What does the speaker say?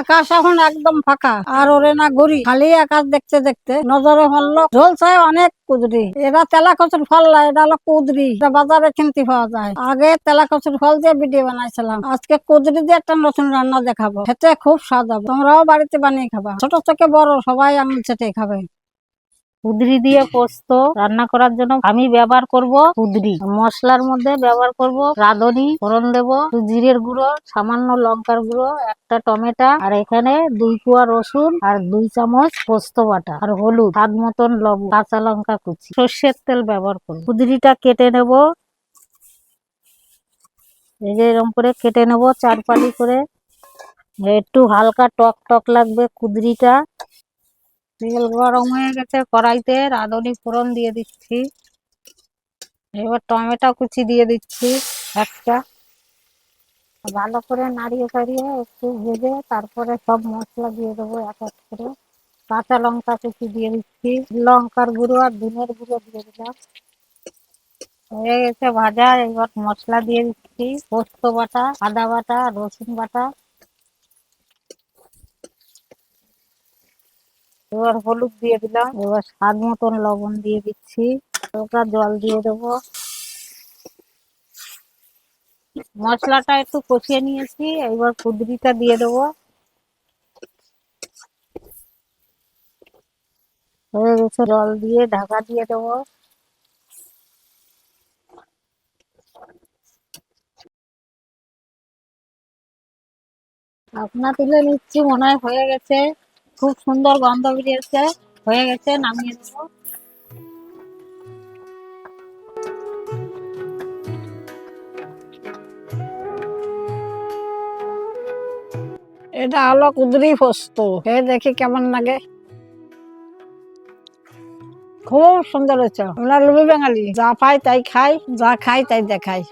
আকাশ এখন একদম ফাঁকা। আর ওরে না ঘুরি খালি আকাশ দেখতে দেখতে নজরে হলো ঝোলছে অনেক কুদরি। এরা তেলা কচুর ফল না এটা হলো কুদরি। এটা বাজারে কিনতে পাওয়া যায়। আগে তেলা কচুর ফল দিয়ে ভিডিও বানাইছিলাম। আজকে কুদরি দিয়ে একটা নতুন রান্না দেখাবো। খেতে খুব স্বাদ হবে। তোমরাও বাড়িতে বানিয়ে খাবা। ছোট থেকে বড় সবাই আঙুল চেটে খাবে। কুদরি দিয়ে পোস্ত রান্না করার জন্য আমি ব্যবহার করব কুদরি মশলার মধ্যে ব্যবহার করব রাঁধুনি, ফোড়ন দেবো, জিরের গুঁড়ো, সামান্য লঙ্কার গুঁড়ো, একটা টমেটো, আর এখানে দুই কুয়া রসুন আর দুই চামচ পোস্ত বাটা আর হলুদ, স্বাদ মতন লবণ, কাঁচা লঙ্কা কুচি। সর্ষের তেল ব্যবহার করব। কুদরিটা কেটে নেব। এই যে এরকম করে কেটে নেব চার পালি করে। একটু হালকা টক টক লাগবে কুদরিটা তেল গরম হয়ে গেছে কড়াইতে, রাঁধুনি ফোড়ন দিয়ে দিচ্ছি। এবার টমেটো কুচি দিয়ে দিচ্ছি একটা। ভালো করে নাড়িয়ে চাড়িয়ে একটু ভেজে তারপরে সব মশলা দিয়ে দেবো এক এক করে। কাঁচা লঙ্কা কুচি দিয়ে দিচ্ছি। লঙ্কার গুঁড়ো আর ধনের গুঁড়ো দিয়ে দিলাম। হয়ে গেছে ভাজা। এবার মশলা দিয়ে দিচ্ছি। পোস্ত বাটা, আদা বাটা, রসুন বাটা। এবার হলুদ দিয়ে দিলাম। এবার স্বাদ মতন লবণ দিয়ে দিচ্ছি। হালকা জল দিয়ে দেবো। মশলাটা একটু কষিয়ে নিয়েছি। এবার কুদরিটা দিয়ে দেবো। হয়ে গেছে জল দিয়ে ঢাকা দিয়ে দেবো। আপনার তুলে নিচ্ছি মনে হয় হয়ে গেছে। খুব সুন্দর গন্ধ বেরিয়েছে, হয়ে গেছে, নামিয়ে দেবো। এটা হলো কুদরি পোস্ত খেয়ে দেখি কেমন লাগে। খুব সুন্দর হয়েছে। আমরা লুবি বাঙালি, যা পাই তাই খাই, যা খাই তাই দেখাই।